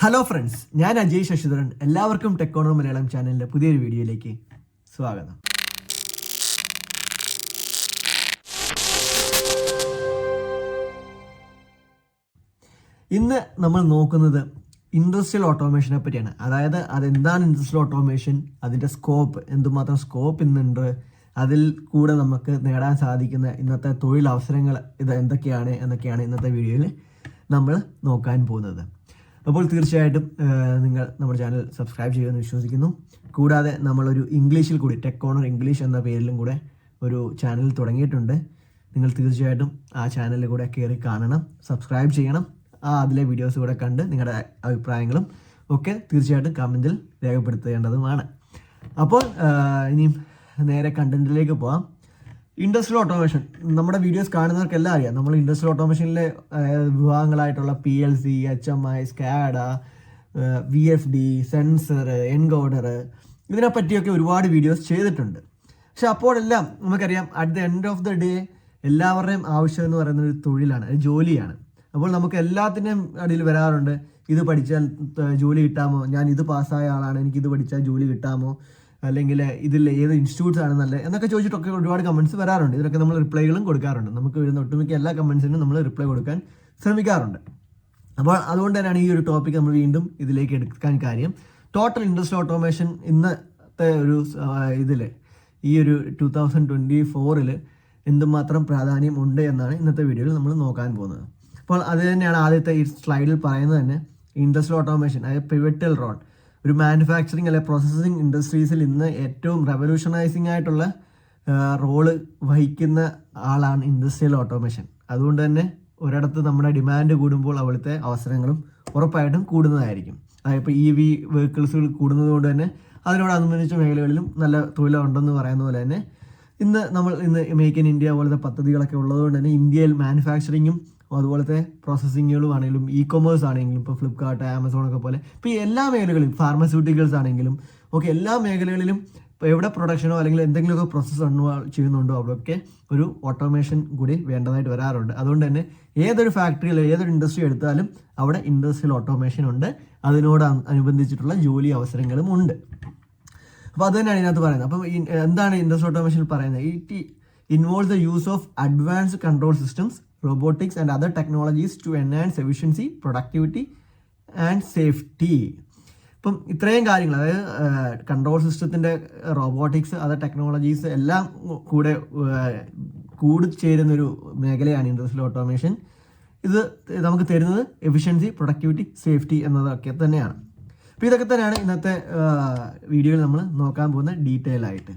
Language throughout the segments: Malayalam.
ഹലോ ഫ്രണ്ട്സ് ഞാൻ അജയ് ശശിധരൻ. എല്ലാവർക്കും ടെക്കോണോ മലയാളം ചാനലിന്റെ പുതിയൊരു വീഡിയോയിലേക്ക് സ്വാഗതം. ഇന്ന് നമ്മൾ നോക്കുന്നത് ഇൻഡസ്ട്രിയൽ ഓട്ടോമേഷനെ പറ്റിയാണ്. അതായത് അതെന്താണ് ഇൻഡസ്ട്രിയൽ ഓട്ടോമേഷൻ അതിന്റെ സ്കോപ്പ് എന്തുമാത്രം സ്കോപ്പ് ഇന്നുണ്ട്? അതിൽ കൂടെ നമുക്ക് നേടാൻ സാധിക്കുന്ന ഇന്നത്തെ തൊഴിലവസരങ്ങൾ ഇത് എന്തൊക്കെയാണ് എന്നൊക്കെയാണ് ഇന്നത്തെ വീഡിയോയിൽ നമ്മൾ നോക്കാൻ പോകുന്നത്. അപ്പോൾ തീർച്ചയായിട്ടും നിങ്ങൾ നമ്മുടെ ചാനൽ സബ്സ്ക്രൈബ് ചെയ്യുമെന്ന് വിശ്വസിക്കുന്നു. കൂടാതെ നമ്മളൊരു ഇംഗ്ലീഷിൽ കൂടി ടെക് ഓണർ ഇംഗ്ലീഷ് എന്ന പേരിലും കൂടെ ഒരു ചാനൽ തുടങ്ങിയിട്ടുണ്ട്. നിങ്ങൾ തീർച്ചയായിട്ടും ആ ചാനലിൽ കൂടെ കയറി കാണണം സബ്സ്ക്രൈബ് ചെയ്യണം. ആ അതിലെ വീഡിയോസ് കൂടെ കണ്ട് നിങ്ങളുടെ അഭിപ്രായങ്ങളും ഒക്കെ തീർച്ചയായിട്ടും കമന്റിൽ രേഖപ്പെടുത്തേണ്ടതുമാണ്. അപ്പോൾ ഇനിയും നേരെ കണ്ടന്റിലേക്ക് പോവാം. Industrial automation. നമ്മുടെ വീഡിയോസ് കാണുന്നവർക്കെല്ലാം അറിയാം. നമ്മൾ ഇൻഡസ്ട്രിയൽ ഓട്ടോമേഷനിലെ വിഭാഗങ്ങളായിട്ടുള്ള P L C H M I SCADA V F D sensor encoder ഇതിനെ പറ്റിയൊക്കെ ഒരുപാട് വീഡിയോസ് ചെയ്തിട്ടുണ്ട്. പക്ഷെ അപ്പോഴെല്ലാം നമുക്കറിയാം at the end of the day എല്ലാവരുടെയും ആവശ്യം എന്ന് പറയുന്ന ഒരു തൊഴിലാണ് ജോലിയാണ്. അപ്പോൾ നമുക്ക് എല്ലാത്തിന്റെയും അടിയിൽ വരാറുണ്ട് ഇത് പഠിച്ചാൽ ജോലി കിട്ടാമോ? ഞാൻ ഇത് പാസ്സായ ആളാണ് ഇത് പഠിച്ചാൽ ജോലി കിട്ടാമോ? അല്ലെങ്കിൽ ഇതിൽ ഏത് ഇൻസ്റ്റിറ്റ്യൂട്ട്സ് ആണ് നല്ലത് എന്നൊക്കെ ചോദിച്ചിട്ടൊക്കെ ഒരുപാട് കമൻസ് വരാറുണ്ട്. ഇതിനൊക്കെ നമ്മൾ റിപ്ലൈകളും കൊടുക്കാറുണ്ട്. നമുക്ക് വരുന്ന ഒട്ടുമിക്ക എല്ലാ കമൻസിനും നമ്മൾ റിപ്ലൈ കൊടുക്കാൻ ശ്രമിക്കാറുണ്ട്. അപ്പോൾ അതുകൊണ്ട് തന്നെയാണ് ഈ ഒരു ടോപ്പിക് നമ്മൾ വീണ്ടും ഇതിലേക്ക് എടുക്കാൻ കാര്യം. ടോട്ടൽ ഇൻഡസ്ട്രി ഓട്ടോമേഷൻ ഇന്നത്തെ ഒരു ഇതിൽ ഈ ഒരു ടു തൗസൻഡ് ട്വന്റി ഫോറിൽ എന്തുമാത്രം പ്രാധാന്യം ഉണ്ട് എന്നാണ് ഇന്നത്തെ വീഡിയോയിൽ നമ്മൾ നോക്കാൻ പോകുന്നത്. അപ്പോൾ അത് തന്നെയാണ് ആദ്യത്തെ ഈ സ്ലൈഡിൽ പറയുന്നത് തന്നെ. ഇൻഡസ്ട്രി ഓട്ടോമേഷൻ അതായത് പിവറ്റൽ റോൾ ഒരു മാനുഫാക്ചറിങ് അല്ലെ പ്രോസസ്സിങ് ഇൻഡസ്ട്രീസിൽ ഇന്ന് ഏറ്റവും റെവല്യൂഷണൈസിങ് ആയിട്ടുള്ള റോൾ വഹിക്കുന്ന ആളാണ് ഇൻഡസ്ട്രിയൽ ഓട്ടോമേഷൻ അതുകൊണ്ട് തന്നെ ഒരിടത്ത് നമ്മുടെ ഡിമാൻഡ് കൂടുമ്പോൾ അവിടുത്തെ അവസരങ്ങളും ഉറപ്പായിട്ടും കൂടുന്നതായിരിക്കും. അതായത് ഇ വി വെഹിക്കിൾസുകൾ കൂടുന്നത് കൊണ്ട് തന്നെ അതിനോടനുബന്ധിച്ച മേഖലകളിലും നല്ല തൊഴിലുണ്ടെന്ന് പറയുന്ന പോലെ തന്നെ ഇന്ന് നമ്മൾ ഇന്ന് മേക്ക് ഇൻ ഇന്ത്യ പോലത്തെ പദ്ധതികളൊക്കെ ഉള്ളതുകൊണ്ട് തന്നെ ഇന്ത്യയിൽ മാനുഫാക്ചറിങ്ങും അതുപോലത്തെ പ്രോസസ്സിങ്ങുകളും ആണെങ്കിലും ഇ കൊമേഴ്സ് ആണെങ്കിലും ഇപ്പോൾ ഫ്ലിപ്കാർട്ട് ആമസോൺ ഒക്കെ പോലെ. ഇപ്പോൾ എല്ലാ മേഖലകളിലും ഫാർമസ്യൂട്ടിക്കൽസ് ആണെങ്കിലും ഓക്കെ എല്ലാ മേഖലകളിലും ഇപ്പോൾ എവിടെ പ്രൊഡക്ഷനോ അല്ലെങ്കിൽ എന്തെങ്കിലുമൊക്കെ പ്രോസസ്സ് ചെയ്യുന്നുണ്ടോ അവിടെയൊക്കെ ഒരു ഓട്ടോമേഷൻ കൂടി വേണ്ടതായിട്ട് വരാറുണ്ട്. അതുകൊണ്ട് തന്നെ ഏതൊരു ഫാക്ടറിയിൽ ഏതൊരു ഇൻഡസ്ട്രി എടുത്താലും അവിടെ ഇൻഡസ്ട്രിയൽ ഓട്ടോമേഷൻ ഉണ്ട്. അതിനോട് അനുബന്ധിച്ചിട്ടുള്ള ജോലി അവസരങ്ങളും ഉണ്ട്. അപ്പോൾ അത് തന്നെയാണ് ഇതിനകത്ത് പറയുന്നത്. അപ്പം എന്താണ് ഇൻഡസ്ട്രി ഓട്ടോമേഷൻ പറയുന്നത്? It involve the use of advanced control systems robotics and other technologies to enhance efficiency productivity and safety ഇപ്പം ഇത്രയും കാര്യങ്ങൾ അതായത് കൺട്രോൾ സിസ്റ്റത്തിന്റെ റോബോട്ടിക്സ് അതർ ടെക്നോളജീസ് എല്ലാം കൂടെ കൂടിച്ചേരുന്നൊരു കൂടി ചേരുന്നൊരു മേഖലയാണ് ഇൻഡസ്ട്രിയൽ ഓട്ടോമേഷൻ ഇത് നമുക്ക് തരുന്നത് എഫിഷ്യൻസി പ്രൊഡക്ടിവിറ്റി സേഫ്റ്റി എന്നതൊക്കെ തന്നെയാണ്. അപ്പോൾ ഇതൊക്കെ തന്നെയാണ് ഇന്നത്തെ വീഡിയോയിൽ നമ്മൾ നോക്കാൻ പോകുന്ന ഡീറ്റെയിൽ ആയിട്ട്.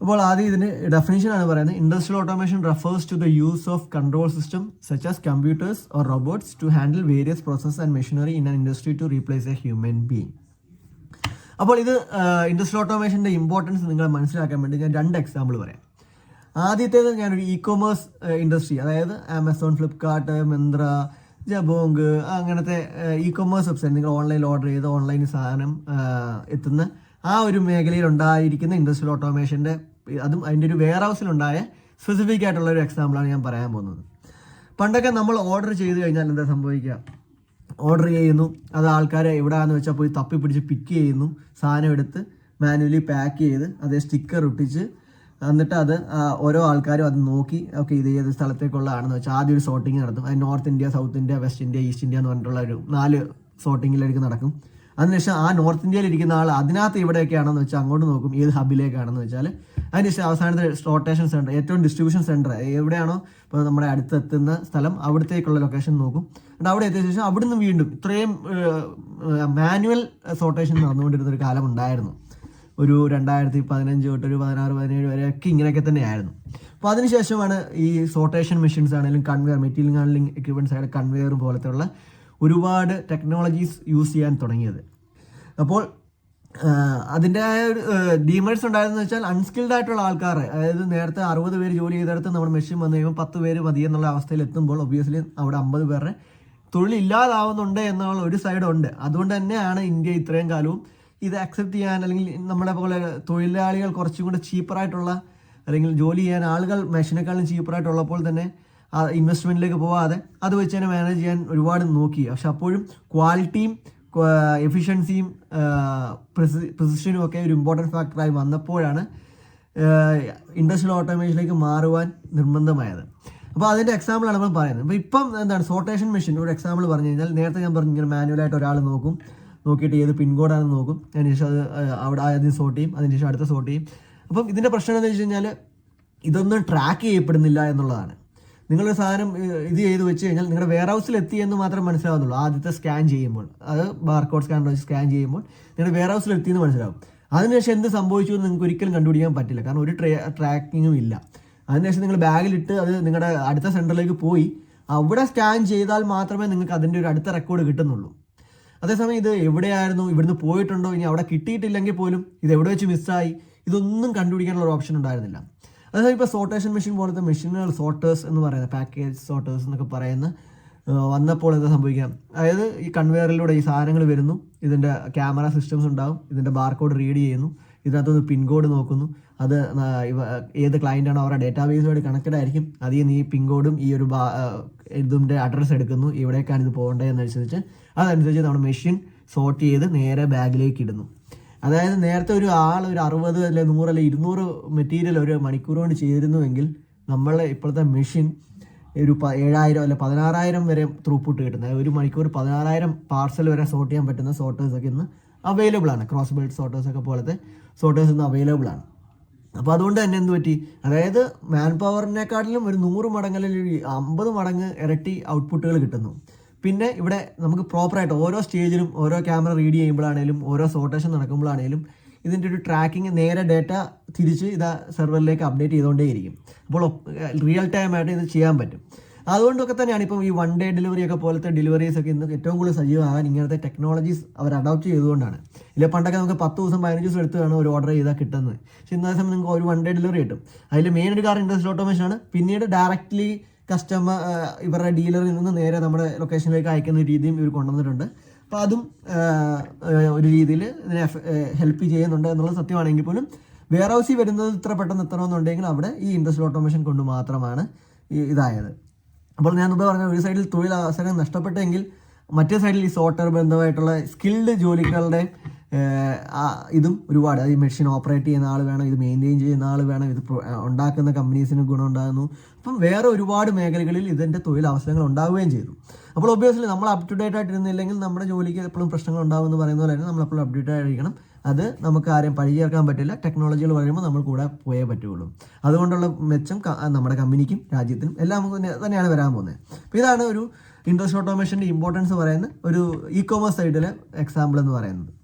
അപ്പോൾ ആദ്യം ഇതിന് ഡെഫിനേഷൻ ആണ് പറയുന്നത്. Industrial automation refers to the use of control system such as computers or robots to handle various process and machinery in an industry to replace a human being അപ്പോൾ ഇത് ഇൻഡസ്ട്രിയൽ ഓട്ടോമേഷന്റെ ഇമ്പോർട്ടൻസ് നിങ്ങൾ മനസ്സിലാക്കാൻ വേണ്ടി ഞാൻ രണ്ട് എക്സാമ്പിൾ പറയാം. ആദ്യത്തേത് ഞാനൊരു ഇ കൊമേഴ്സ് ഇൻഡസ്ട്രി അതായത് ആമസോൺ ഫ്ലിപ്കാർട്ട് മിന്ത്ര ജബോങ് അങ്ങനത്തെ ഇ കൊമേഴ്സ് വെബ്സൈറ്റ് നിങ്ങൾ ഓൺലൈനിൽ ഓർഡർ ചെയ്ത് ഓൺലൈൻ സാധനം എത്തുന്ന ആ ഒരു മേഖലയിൽ ഉണ്ടായിരിക്കുന്ന ഇൻഡസ്ട്രിയൽ ഓട്ടോമേഷന്റെ അതും അതിന്റെ ഒരു വെയർ ഹൗസിലുണ്ടായ സ്പെസിഫിക് ആയിട്ടുള്ള ഒരു എക്സാമ്പിളാണ് ഞാൻ പറയാൻ പോകുന്നത്. പണ്ടൊക്കെ നമ്മൾ ഓർഡർ ചെയ്ത് കഴിഞ്ഞാൽ എന്താ സംഭവിക്കുക? ഓർഡർ ചെയ്യുന്നു അത് ആൾക്കാരെ എവിടെയാണെന്ന് വെച്ചാൽ പോയി തപ്പി പിടിച്ച് പിക്ക് ചെയ്യുന്നു സാധനം എടുത്ത് മാനുവലി പാക്ക് ചെയ്ത് അതേ സ്റ്റിക്കർ ഒട്ടിച്ച് എന്നിട്ട് അത് ഓരോ ആൾക്കാരും അത് നോക്കി ഓക്കെ ഇത് ഏത് സ്ഥലത്തേക്കുള്ളതാണെന്ന് വെച്ചാൽ ആദ്യം ഒരു സോർട്ടിങ് നടത്തും. അത് north India south India west India east India എന്ന് പറഞ്ഞിട്ടുള്ള ഒരു നാല് സോർട്ടിങ്ങിലേക്ക് നടക്കും. അതിനുശേഷം ആ നോർത്ത് ഇന്ത്യയിൽ ഇരിക്കുന്ന ആൾ അതിനകത്ത് ഇവിടെയൊക്കെയാണെന്ന് വെച്ചാൽ അങ്ങോട്ട് നോക്കും ഏത് ഹബിലേക്കാണെന്ന് വെച്ചാൽ അതിനുശേഷം അവസാനത്തെ റോട്ടേഷൻ സെന്റർ ഏറ്റവും ഡിസ്ട്രിബ്യൂഷൻ സെന്റർ എവിടെയാണോ ഇപ്പോൾ നമ്മുടെ അടുത്തെത്തുന്ന സ്ഥലം അവിടത്തേക്കുള്ള ലൊക്കേഷൻ നോക്കും. എന്നിട്ട് അവിടെ എത്തിയ ശേഷം അവിടുന്ന് വീണ്ടും ഇത്രയും മാനുവൽ സോട്ടേഷൻ നടന്നുകൊണ്ടിരുന്ന ഒരു കാലം ഉണ്ടായിരുന്നു. ഒരു രണ്ടായിരത്തി പതിനഞ്ച് തൊട്ട് ഒരു പതിനാറ് പതിനേഴ് വരെയൊക്കെ ഇങ്ങനെയൊക്കെ തന്നെയായിരുന്നു. അപ്പോൾ അതിനുശേഷമാണ് ഈ സോട്ടേഷൻ മെഷീൻസ് ആണെങ്കിലും കൺവെയർ മെറ്റീരിയൽ ഹാൻഡ്ലിംഗ് എക്യുപ്മെന്റ്സ് ആയാലും കൺവെയർ പോലത്തെ ഉള്ള ഒരുപാട് ടെക്നോളജീസ് യൂസ് ചെയ്യാൻ തുടങ്ങിയത്. അപ്പോൾ അതിന്റെ ഒരു ഡീമേഴ്സ് ഉണ്ടായിരുന്നു വെച്ചാൽ അൺസ്കിൽഡ് ആയിട്ടുള്ള ആൾക്കാർ അതായത് നേരത്തെ അറുപത് പേര് ജോലി ചെയ്തെടുത്ത് നമ്മുടെ മെഷീൻ വന്നു കഴിയുമ്പോൾ പത്ത് പേര് മതി എന്നുള്ള അവസ്ഥയിൽ എത്തുമ്പോൾ ഒബ്വിയസ്ലി അവിടെ അമ്പത് പേരുടെ തൊഴിൽ ഇല്ലാതാവുന്നുണ്ട് എന്നുള്ള ഒരു സൈഡ് ഉണ്ട്. അതുകൊണ്ട് തന്നെയാണ് ഇന്ത്യ ഇത്രയും കാലവും ഇത് അക്സെപ്റ്റ് ചെയ്യാൻ അല്ലെങ്കിൽ നമ്മളെ പോലെ തൊഴിലാളികൾ കുറച്ചും കൂടെ ചീപ്പറായിട്ടുള്ള അല്ലെങ്കിൽ ജോലി ചെയ്യാൻ ആളുകൾ മെഷീനേക്കാളും ചീപ്പറായിട്ടുള്ളപ്പോൾ തന്നെ ആ ഇൻവെസ്റ്റ്മെന്റിലേക്ക് പോവാതെ അത് വെച്ച് തന്നെ മാനേജ് ചെയ്യാൻ ഒരുപാട് നോക്കി. പക്ഷെ അപ്പോഴും ക്വാളിറ്റിയും എഫിഷ്യൻസിയും പ്രിസിഷനും ഒക്കെ ഒരു ഇമ്പോർട്ടന്റ് ഫാക്ടറായി വന്നപ്പോഴാണ് ഇൻഡസ്ട്രിയൽ ഓട്ടോമേഷനിലേക്ക് മാറുവാൻ നിർബന്ധമായത്. അപ്പോൾ അതിന്റെ എക്സാമ്പിളാണ് നമ്മൾ പറയുന്നത്. അപ്പോൾ ഇപ്പം എന്താണ് സോട്ടേഷൻ മെഷീൻ ഒരു എക്സാമ്പിൾ പറഞ്ഞു കഴിഞ്ഞാൽ നേരത്തെ ഞാൻ പറഞ്ഞു ഇങ്ങനെ മാനുവലായിട്ട് ഒരാൾ നോക്കും നോക്കിയിട്ട് ഏത് പിൻകോഡാണെന്ന് നോക്കും അതിനുശേഷം അത് അവിടെ ആദ്യം സോർട്ട് ചെയ്യും അതിനുശേഷം അടുത്ത സോർട്ട് ചെയ്യും. അപ്പം ഇതിന്റെ പ്രശ്നം എന്താണെന്ന് വെച്ച് കഴിഞ്ഞാൽ ഇതൊന്നും ട്രാക്ക് ചെയ്യപ്പെടുന്നില്ല എന്നുള്ളതാണ്. നിങ്ങളൊരു സാധനം ഇത് ചെയ്ത് വെച്ച് കഴിഞ്ഞാൽ നിങ്ങളുടെ വെയർ ഹൗസിൽ എത്തി എന്ന് മാത്രം മനസ്സിലാവുന്നുള്ളൂ. ആദ്യത്തെ സ്കാൻ ചെയ്യുമ്പോൾ അത് ബാർകോഡ് സ്കാൻ വെച്ച് സ്കാൻ ചെയ്യുമ്പോൾ നിങ്ങളുടെ വെയർ ഹൗസിൽ എത്തി എന്ന് മനസ്സിലാവും. അതിനുശേഷം എന്ത് സംഭവിച്ചു എന്ന് നിങ്ങൾക്ക് ഒരിക്കലും കണ്ടുപിടിക്കാൻ പറ്റില്ല. കാരണം ഒരു ട്രേ ട്രാക്കിങ്ങും ഇല്ല. അതിനുശേഷം നിങ്ങൾ ബാഗിലിട്ട് അത് നിങ്ങളുടെ അടുത്ത സെന്ററിലേക്ക് പോയി അവിടെ സ്കാൻ ചെയ്താൽ മാത്രമേ നിങ്ങൾക്ക് അതിന്റെ ഒരു അടുത്ത റെക്കോർഡ് കിട്ടുന്നുള്ളൂ. അതേസമയം ഇത് എവിടെയായിരുന്നു ഇവിടുന്ന് പോയിട്ടുണ്ടോ ഇനി അവിടെ കിട്ടിയിട്ടില്ലെങ്കിൽ പോലും ഇത് എവിടെ വെച്ച് മിസ്സായി ഇതൊന്നും കണ്ടുപിടിക്കാനുള്ള ഒരു ഓപ്ഷൻ ഉണ്ടായിരുന്നില്ല. അതായത് ഇപ്പോൾ സോട്ടേഷൻ മെഷീൻ പോലത്തെ മെഷീനുകൾ സോട്ടേഴ്സ് എന്ന് പറയുന്ന പാക്കേജ് സോട്ടേഴ്സ് എന്നൊക്കെ പറയുന്ന വന്നപ്പോൾ എന്താ സംഭവിക്കാം? അതായത് ഈ കൺവെയറിലൂടെ ഈ സാധനങ്ങൾ വരുന്നു. ഇതിന്റെ ക്യാമറ സിസ്റ്റംസ് ഉണ്ടാകും ഇതിന്റെ ബാർകോഡ് റീഡ് ചെയ്യുന്നു. ഇതിനകത്തുനിന്ന് പിൻകോഡ് നോക്കുന്നു. അത് ഏത് ക്ലയന്റ് ആണോ അവരുടെ ഡേറ്റാബേസുമായിട്ട് കണക്റ്റഡ് ആയിരിക്കും. അതിൽ നിന്ന് ഈ പിൻകോഡും ഈ ഒരു ഇതിന്റെ അഡ്രസ്സ് എടുക്കുന്നു. ഇവിടേക്കാണ് ഇത് പോകേണ്ടതെന്നനുസരിച്ച് അതനുസരിച്ച് നമ്മുടെ മെഷീൻ സോർട്ട് ചെയ്ത് നേരെ ബാഗിലേക്ക് ഇടുന്നു. അതായത് നേരത്തെ ഒരു ആൾ ഒരു അറുപത് അല്ലെ നൂറ് അല്ലെ ഇരുന്നൂറ് മെറ്റീരിയൽ ഒരു മണിക്കൂർ കൊണ്ട് ചെയ്തിരുന്നുവെങ്കിൽ നമ്മൾ ഇപ്പോഴത്തെ മെഷീൻ ഒരു പ ഏഴായിരം അല്ലെ പതിനാറായിരം വരെ ത്രൂപ്പുട്ട് കിട്ടുന്നത്. ഒരു മണിക്കൂർ പതിനാറായിരം പാർസൽ വരെ സോർട്ട് ചെയ്യാൻ പറ്റുന്ന സോർട്ടേഴ്സൊക്കെ ഇന്ന് അവൈലബിൾ ആണ്. ക്രോസ് ബെൽറ്റ് സോർട്ടേഴ്സ് ഒക്കെ പോലത്തെ സോർട്ടേഴ്സ് ഇന്ന് അവൈലബിൾ ആണ്. അപ്പോൾ അതുകൊണ്ട് തന്നെ എന്ത് പറ്റി? അതായത് മാൻ പവറിനെക്കാട്ടിലും ഒരു നൂറ് മടങ്ങ് അല്ലെങ്കിൽ അമ്പത് മടങ്ങ് ഇരട്ടി ഔട്ട്പുട്ടുകൾ കിട്ടുന്നു. പിന്നെ ഇവിടെ നമുക്ക് പ്രോപ്പറായിട്ട് ഓരോ സ്റ്റേജിലും ഓരോ ക്യാമറ റീഡ് ചെയ്യുമ്പോഴാണേലും ഓരോ സോട്ടേഷൻ നടക്കുമ്പോഴാണേലും ഇതിന്റെ ഒരു ട്രാക്കിംഗ് നേരെ ഡേറ്റ തിരിച്ച് ഇതാ സെർവറിലേക്ക് അപ്ഡേറ്റ് ചെയ്തുകൊണ്ടേയിരിക്കും. അപ്പോൾ റിയൽ ടൈം ആയിട്ട് ഇത് ചെയ്യാൻ പറ്റും. അതുകൊണ്ടൊക്കെ തന്നെയാണ് ഇപ്പം ഈ വൺ ഡേ ഡെലിവറി ഒക്കെ പോലത്തെ ഡെലിവറീസ് ഒക്കെ ഇന്ന് ഏറ്റവും കൂടുതൽ സജീവമാകാൻ ഇങ്ങനത്തെ ടെക്നോളജീസ് അവർ അഡോപ്റ്റ് ചെയ്തുകൊണ്ടാണ്. ഇല്ല പണ്ടൊക്കെ നമുക്ക് പത്ത് ദിവസം പതിനഞ്ച് ദിവസം എടുത്ത് വേണം ഒരു ഓർഡർ ചെയ്താൽ കിട്ടുന്നത്. പക്ഷേ ഇന്നത്തെ സമയം നിങ്ങൾക്ക് ഒരു വൺ ഡേ ഡെലിവറി കിട്ടും. അതിൽ മെയിൻ ഒരു കാർ ഇൻഡസ്ട്രി ഓട്ടോമേഷൻ ആണ്. പിന്നീട് ഡയറക്റ്റ്ലി കസ്റ്റമർ ഇവരുടെ ഡീലറിൽ നിന്ന് നേരെ നമ്മുടെ ലൊക്കേഷനിലേക്ക് അയക്കുന്ന രീതിയും ഇവർ കൊണ്ടുവന്നിട്ടുണ്ട്. അപ്പോൾ അതും ഒരു രീതിയിൽ ഇതിനെ ഹെൽപ്പ് ചെയ്യുന്നുണ്ട് എന്നുള്ളത് സത്യമാണെങ്കിൽ പോലും വെയർ ഹൗസിൽ വരുന്നത് ഇത്ര പെട്ടെന്ന് എത്തണമെന്നുണ്ടെങ്കിൽ അവിടെ ഈ ഇൻഡസ്ട്രിയൽ ഓട്ടോമേഷൻ കൊണ്ട് മാത്രമാണ് ഇതായത്. അപ്പോൾ ഞാൻ മുമ്പ് പറഞ്ഞ ഒരു സൈഡിൽ തൊഴിൽ അവസരം നഷ്ടപ്പെട്ടെങ്കിൽ മറ്റേ സൈഡിൽ ഈ സോട്ടർ ബന്ധമായിട്ടുള്ള സ്കിൽഡ് ജോലികളുടെ ഇതും ഒരുപാട്. ഈ മെഷീൻ ഓപ്പറേറ്റ് ചെയ്യുന്ന ആൾ വേണം ഇത് മെയിന്റെയിൻ ചെയ്യുന്ന ആൾ വേണം ഇത് ഉണ്ടാക്കുന്ന കമ്പനീസിന് ഗുണം ഉണ്ടാകുന്നു. അപ്പം വേറെ ഒരുപാട് മേഖലകളിൽ ഇതിന്റെ തൊഴിലവസരങ്ങൾ ഉണ്ടാവുകയും ചെയ്തു. അപ്പോൾ ഒബ്വിയസ്ലി നമ്മൾ അപ് ടു ഡേറ്റ് ആയിട്ടിരുന്നില്ലെങ്കിൽ നമ്മുടെ ജോലിക്ക് എപ്പോഴും പ്രശ്നങ്ങൾ ഉണ്ടാവും എന്ന് പറയുന്ന പോലെ തന്നെ നമ്മൾ എപ്പോഴും അപ്ഡേറ്റ് ആയിരിക്കണം. അത് നമുക്ക് ആരെയും പഴി ചേർക്കാൻ പറ്റില്ല ടെക്നോളജികൾ വരുമ്പോൾ നമ്മൾ കൂടെ പോയേ പറ്റുള്ളൂ അതുകൊണ്ടുള്ള മെച്ചം നമ്മുടെ കമ്പനിക്കും രാജ്യത്തിനും എല്ലാം തന്നെ- തന്നെയാണ് വരാൻ പോകുന്നത്. അപ്പോൾ ഇതാണ് ഒരു ഇൻഡസ്ട്രി ഓട്ടോമേഷന്റെ ഇമ്പോർട്ടൻസ് പറയുന്ന ഒരു ഇ കോമേഴ്സ് സൈഡിലെ എക്സാമ്പിൾ എന്ന് പറയുന്നത്.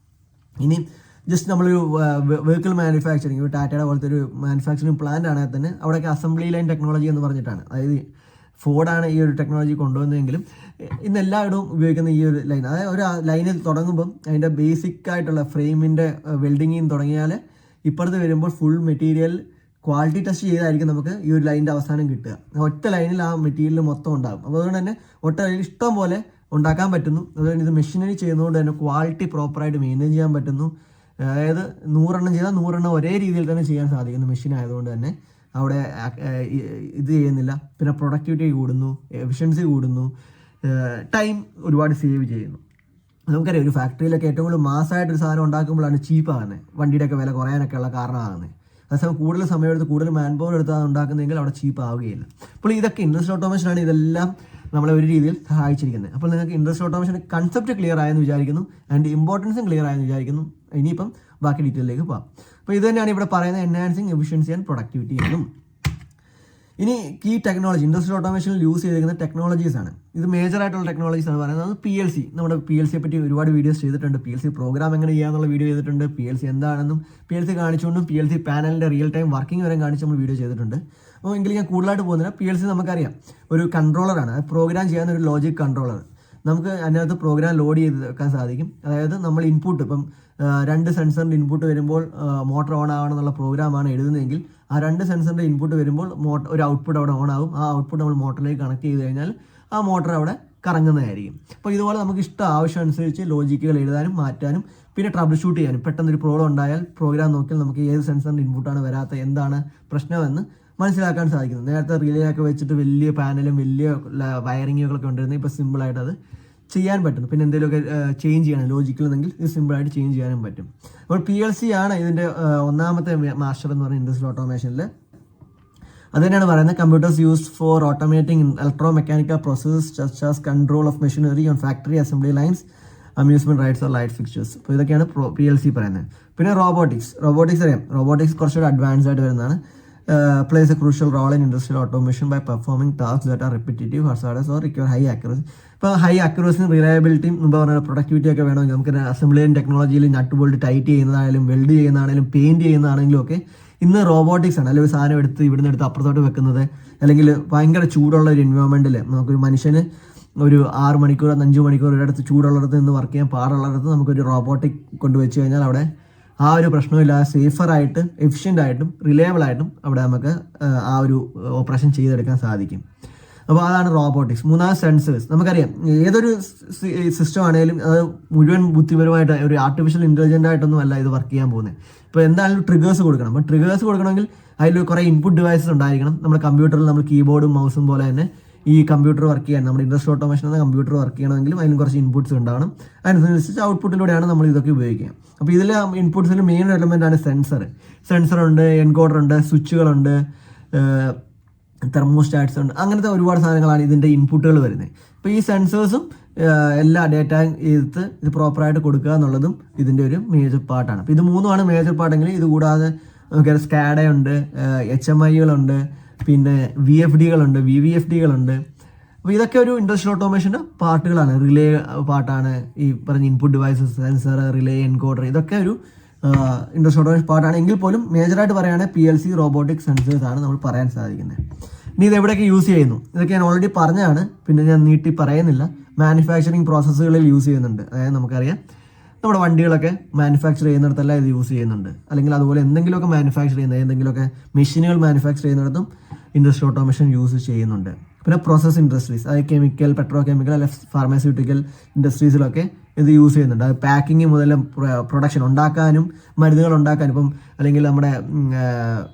ഇനി ജസ്റ്റ് നമ്മളൊരു വെഹിക്കിൾ മാനുഫാക്ചറിങ് ഒരു ടാറ്റയുടെ പോലത്തെ ഒരു മാനുഫാക്ചറിങ് പ്ലാന്റ് ആണെങ്കിൽ തന്നെ അവിടെയൊക്കെ അസംബ്ലി ലൈൻ ടെക്നോളജി എന്ന് പറഞ്ഞിട്ടാണ്. അതായത് ഫോർഡാണ് ഈ ഒരു ടെക്നോളജി കൊണ്ടുവന്നതെങ്കിലും ഇന്ന് എല്ലായിടവും ഉപയോഗിക്കുന്ന ഈ ഒരു ലൈൻ അതായത് ഒരു ലൈനിൽ തുടങ്ങുമ്പം അതിന്റെ ബേസിക് ആയിട്ടുള്ള ഫ്രെയിമിന്റെ വെൽഡിങ്ങിൽ തുടങ്ങിയാൽ ഇപ്പുറത്ത് വരുമ്പോൾ ഫുൾ മെറ്റീരിയൽ ക്വാളിറ്റി ടെസ്റ്റ് ചെയ്തായിരിക്കും നമുക്ക് ഈ ഒരു ലൈനിന്റെ അവസാനം കിട്ടുക. ഒറ്റ ലൈനിൽ ആ മെറ്റീരിയൽ മൊത്തം ഉണ്ടാകും അപ്പോൾ അതുകൊണ്ട് തന്നെ ഒറ്റ ഇഷ്ടം പോലെ ഉണ്ടാക്കാൻ പറ്റുന്നു. അതുകൊണ്ട് ഇത് മെഷീനറി ചെയ്യുന്നതുകൊണ്ട് തന്നെ ക്വാളിറ്റി പ്രോപ്പറായിട്ട് മെയിന്റെയിൻ ചെയ്യാൻ പറ്റുന്നു. അതായത് നൂറെണ്ണം ചെയ്താൽ നൂറെണ്ണം ഒരേ രീതിയിൽ തന്നെ ചെയ്യാൻ സാധിക്കുന്നു മെഷീൻ ആയതുകൊണ്ട് തന്നെ. അവിടെ ഇത് ചെയ്യുന്നില്ല. പിന്നെ പ്രൊഡക്ടിവിറ്റി കൂടുന്നു എഫിഷ്യൻസി കൂടുന്നു. ടൈം ഒരുപാട് സേവ് ചെയ്യുന്നു. നമുക്കറിയാം ഒരു ഫാക്ടറിയിലൊക്കെ ഏറ്റവും കൂടുതൽ മാസമായിട്ട് ഒരു സാധനം ഉണ്ടാക്കുമ്പോഴാണ് ചീപ്പാകുന്നത് വണ്ടിയുടെയൊക്കെ വില കുറയാനൊക്കെ ഉള്ള കാരണമാകുന്നത് അതേസമയം കൂടുതൽ സമയമെടുത്ത് കൂടുതൽ മാൻ പവർ എടുത്ത് ഉണ്ടാക്കുന്നതെങ്കിൽ അവിടെ ചീപ്പ് ആവുകയില്ല. അപ്പോൾ ഇതൊക്കെ ഇൻഡസ്ട്രിയൽ ഓട്ടോമേഷനാണ് ഇതെല്ലാം നമ്മളെ ഒരു രീതിയിൽ സഹായിച്ചിരിക്കുന്നത്. അപ്പോൾ നിങ്ങൾക്ക് ഇൻഡസ്ട്രി ഓട്ടോമേഷൻ കൺസെപ്റ്റ് ക്ലിയർ ആയെന്ന് വിചാരിക്കുന്നു. ആൻഡ് ഇമ്പോർട്ടൻസും ക്ലിയർ ആയെന്ന് വിചാരിക്കുന്നു. ഇനിയിപ്പം ബാക്കി ഡീറ്റെയിലേക്ക് പോകാം അപ്പോൾ ഇത് തന്നെയാണ് ഇവിടെ പറയുന്നത് എൻഹാൻസിങ് എഫിഷ്യൻസി ആൻഡ് പ്രൊഡക്ടിവിറ്റി എന്നും. ഇനി കീ ടെക്നോളജി ഇൻഡസ്ട്രിയൽ ഓട്ടോമേഷനിൽ യൂസ് ചെയ്തിരിക്കുന്ന ടെക്നോളജീസ് ആണ്. ഇത് മേജർ ആയിട്ടുള്ള ടെക്നോളജീസ് ആണ് പറയുന്നത്. പി എൽ സി നമ്മുടെ പി എൽ സിയെ പറ്റി ഒരുപാട് വീഡിയോസ് ചെയ്തിട്ടുണ്ട്. പി എൽ സി പ്രോഗ്രാം എങ്ങനെ ചെയ്യാന്നുള്ള വീഡിയോ ചെയ്തിട്ടുണ്ട്. പി എൽ സി എന്താണെന്നും പി എൽ സി കാണിച്ചുകൊണ്ടും പി എൽ സി പാനലിന്റെ റിയൽ ടൈം വർക്കിംഗ് വരെ കാണിച്ച് നമ്മൾ വീഡിയോ ചെയ്തിട്ടുണ്ട്. അപ്പോൾ എങ്കിലും ഞാൻ കൂടുതലായിട്ട് പോകുന്നില്ല പി എൽ സി നമുക്കറിയാം. ഒരു കൺട്രോളറാണ് പ്രോഗ്രാം ചെയ്യാൻ ഒരു ലോജിക് കൺട്രോളർ നമുക്ക് അതിനകത്ത് പ്രോഗ്രാം ലോഡ് ചെയ്ത് വെക്കാൻ സാധിക്കും. അതായത് നമ്മൾ ഇൻപുട്ട് ഇപ്പം രണ്ട് സെൻസറിന്റെ ഇൻപുട്ട് വരുമ്പോൾ മോട്ടർ ഓൺ ആവണം എന്നുള്ള പ്രോഗ്രാമാണ് എഴുതുന്നതെങ്കിൽ ആ രണ്ട് സെൻസറിന്റെ ഇൻപുട്ട് വരുമ്പോൾ മോട്ടർ ഒരു ഔട്ട്പുട്ട് അവിടെ ഓൺ ആകും ആ ഔട്ട്പുട്ട് നമ്മൾ മോട്ടറിലേക്ക് കണക്ട് ചെയ്ത് കഴിഞ്ഞാൽ ആ മോട്ടർ അവിടെ കറങ്ങുന്നതായിരിക്കും. അപ്പോൾ ഇതുപോലെ നമുക്ക് ഇഷ്ടം ആവശ്യം അനുസരിച്ച് ലോജിക്കുകൾ എഴുതാനും മാറ്റാനും പിന്നെ ട്രബിൾ ഷൂട്ട് ചെയ്യാനും. പെട്ടെന്ന് ഒരു പ്രോബ്ലം ഉണ്ടായാൽ പ്രോഗ്രാം നോക്കിയാൽ നമുക്ക് ഏത് സെൻസറിന്റെ ഇൻപുട്ടാണ് വരാത്ത എന്താണ് പ്രശ്നമെന്ന് മനസ്സിലാക്കാൻ സാധിക്കുന്നത് നേരത്തെ റിലേയൊക്കെ വെച്ചിട്ട് വലിയ പാനലും വലിയ വയറിങ്ങുകളൊക്കെ ഉണ്ടായിരുന്നു ഇപ്പോൾ സിമ്പിളായിട്ട് അത് ചെയ്യാൻ പറ്റുന്നു. പിന്നെ എന്തെങ്കിലുമൊക്കെ ചേഞ്ച് ചെയ്യണം ലോജിക്കൽ എന്നെങ്കിൽ ഇത് സിമ്പിളായിട്ട് ചേഞ്ച് ചെയ്യാനും പറ്റും. അപ്പോൾ പി എൽ സി ആണ് ഇതിന്റെ ഒന്നാമത്തെ മാസ്റ്റർ എന്ന് പറയുന്നത് ഇൻഡസ്ട്രിയൽ ഓട്ടോമേഷനിൽ അത് തന്നെയാണ് പറയുന്നത്. Computers used for automating electro mechanical processes ചർച്ചാസ് control of machinery on factory assembly lines amusement rides or light fixtures അപ്പോൾ ഇതൊക്കെയാണ് പി എൽ സി പറയുന്നത്. പിന്നെ റോബോട്ടിക്സ് റോബോട്ടിക്സ് അറിയാം. റോബോട്ടിക്സ് കുറച്ചുകൂടി അഡ്വാൻസ് ആയിട്ട് വരുന്നതാണ്. Plays a crucial role in industrial automation by performing task that are repetitive hazardous or require high accuracy ഇപ്പോൾ ഹൈ അക്യുറസിയും റിലയബിലിറ്റിയും മുമ്പ് പറഞ്ഞ പ്രൊഡക്ടിവിറ്റി ഒക്കെ വേണമെങ്കിൽ നമുക്ക് അസംബ്ലിയും ടെക്നോളജിയിൽ നട്ട് ബോൾട്ട് ടൈറ്റ് ചെയ്യുന്നതാണെങ്കിലും വെൽഡ് ചെയ്യുന്നതാണെങ്കിലും പെയിന്റ് ചെയ്യുന്നതാണെങ്കിലും ഒക്കെ ഇന്ന് റോബോട്ടിക്സ് ആണ്. അല്ലെങ്കിൽ സാധനം എടുത്ത് ഇവിടുന്ന് എടുത്ത് അപ്പുറത്തോട്ട് വെക്കുന്നത് അല്ലെങ്കിൽ ഭയങ്കര ചൂടുള്ള ഒരു എൻവയോൺമെന്റിൽ നമുക്കൊരു മനുഷ്യന് ഒരു ആറ് മണിക്കൂർ അഞ്ച് മണിക്കൂർ ഒരിടത്ത് ചൂടുള്ളിടത്ത് നിന്ന് വർക്ക് ചെയ്യാൻ പാടുള്ളിടത്ത് നമുക്കൊരു റോബോട്ടിക് കൊണ്ടുവച്ച് കഴിഞ്ഞാൽ അവിടെ ആ ഒരു പ്രശ്നമില്ലാതെ സേഫറായിട്ട് എഫിഷ്യന്റ് ആയിട്ടും റിലയബിൾ ആയിട്ടും അവിടെ നമുക്ക് ആ ഒരു ഓപ്പറേഷൻ ചെയ്തെടുക്കാൻ സാധിക്കും. അപ്പോൾ അതാണ് റോബോട്ടിക്സ് മൂന്നാമത് സെൻസേഴ്സ് നമുക്കറിയാം ഏതൊരു സിസ്റ്റം ആണെങ്കിലും അത് മുഴുവൻ ബുദ്ധിപരമായിട്ട് ഒരു ആർട്ടിഫിഷ്യൽ ഇന്റലിജന്റ് ആയിട്ടൊന്നും അല്ല ഇത് വർക്ക് ചെയ്യാൻ പോകുന്നത്. ഇപ്പോൾ എന്തായാലും ട്രിഗേഴ്സ് കൊടുക്കണം. അപ്പോൾ ട്രിഗേഴ്സ് കൊടുക്കണമെങ്കിൽ അതിൽ കുറേ ഇൻപുട്ട് ഡിവൈസസ് ഉണ്ടായിരിക്കണം. നമ്മുടെ കമ്പ്യൂട്ടറിൽ നമ്മൾ കീബോർഡും മൗസും പോലെ തന്നെ ഈ കമ്പ്യൂട്ടർ വർക്ക് ചെയ്യാൻ നമ്മുടെ ഇൻഡസ്ട്രി ഓട്ടോമേഷൻ എന്ന കമ്പ്യൂട്ടർ വർക്ക് ചെയ്യണമെങ്കിൽ അതിന് കുറച്ച് ഇൻപുട്സ് ഉണ്ടാവണം. അതിനനുസരിച്ച് ഔട്ട്പുട്ടിലൂടെയാണ് നമ്മൾ ഇതൊക്കെ ഉപയോഗിക്കുക. അപ്പോൾ ഇതിൽ ഇൻപുട്സിൽ മെയിൻ എലമെന്റ് ആണ് സെൻസർ സെൻസർ ഉണ്ട് എൻകോഡർ ഉണ്ട് സ്വിച്ചുകളുണ്ട് തെർമോസ്റ്റാറ്റ്സ് ഉണ്ട്. അങ്ങനത്തെ ഒരുപാട് സാധനങ്ങളാണ് ഇതിന്റെ ഇൻപുട്ടുകൾ വരുന്നത്. അപ്പോൾ ഈ സെൻസേഴ്സും എല്ലാ ഡേറ്റ എടുത്ത് ഇത് പ്രോപ്പറായിട്ട് കൊടുക്കുക എന്നുള്ളതും ഇതിന്റെ ഒരു മേജർ പാർട്ടാണ് അപ്പോൾ ഇത് മൂന്നുമാണ് മേജർ പാർട്ടെങ്കിൽ ഇത് കൂടാതെ നമുക്ക് സ്കാഡ ഉണ്ട് എച്ച് എം ഐകളുണ്ട് പിന്നെ വി എഫ് ഡികളുണ്ട് വി വി എഫ് ഡികളുണ്ട് അപ്പോൾ ഇതൊക്കെ ഒരു ഇൻഡസ്ട്രിയൽ ഓട്ടോമേഷന്റെ പാർട്ടുകളാണ്. റിലേ പാർട്ടാണ് ഈ പറഞ്ഞ input devices sensor relay encoder ഇതൊക്കെ ഒരു ഇൻഡസ്ട്രിയൽ ഓട്ടോമേഷൻ പാർട്ടാണ് എങ്കിൽ പോലും മേജറായിട്ട് പറയുകയാണെങ്കിൽ P L C robotic sensors ആണ് നമ്മൾ പറയാൻ സാധിക്കുന്നത്. ഇനി ഇത് എവിടെയൊക്കെ യൂസ് ചെയ്യുന്നു? ഇതൊക്കെ ഞാൻ ഓൾറെഡി പറഞ്ഞതാണ്. പിന്നെ ഞാൻ നീട്ടി പറയുന്നില്ല. മാനുഫാക്ചറിങ് പ്രോസസ്സുകളിൽ യൂസ് ചെയ്യുന്നുണ്ട്. അതായത് നമുക്കറിയാം. നമ്മുടെ വണ്ടികളൊക്കെ മാനുഫാക്ചർ ചെയ്യുന്നിടത്തെല്ലാം ഇത് യൂസ് ചെയ്യുന്നുണ്ട്. അല്ലെങ്കിൽ അതുപോലെ എന്തെങ്കിലുമൊക്കെ മാനുഫാക്ചർ ചെയ്യുന്ന എന്തെങ്കിലുമൊക്കെ മെഷീനുകൾ മാനുഫാക്ചർ ചെയ്യുന്നിടത്തും ഇൻഡസ്ട്രി ഓട്ടോമേഷൻ യൂസ് ചെയ്യുന്നുണ്ട്. പിന്നെ പ്രോസസ് ഇൻഡസ്ട്രീസ് അതായത് കെമിക്കൽ പെട്രോ കെമിക്കൽ അല്ലെ ഫാർമസ്യൂട്ടിക്കൽ ഇൻഡസ്ട്രീസിലൊക്കെ ഇത് യൂസ് ചെയ്യുന്നുണ്ട്. അത് പാക്കിങ് മുതൽ പ്രൊഡക്ഷൻ ഉണ്ടാക്കാനും മരുന്നുകൾ ഉണ്ടാക്കാനും ഇപ്പം അല്ലെങ്കിൽ നമ്മുടെ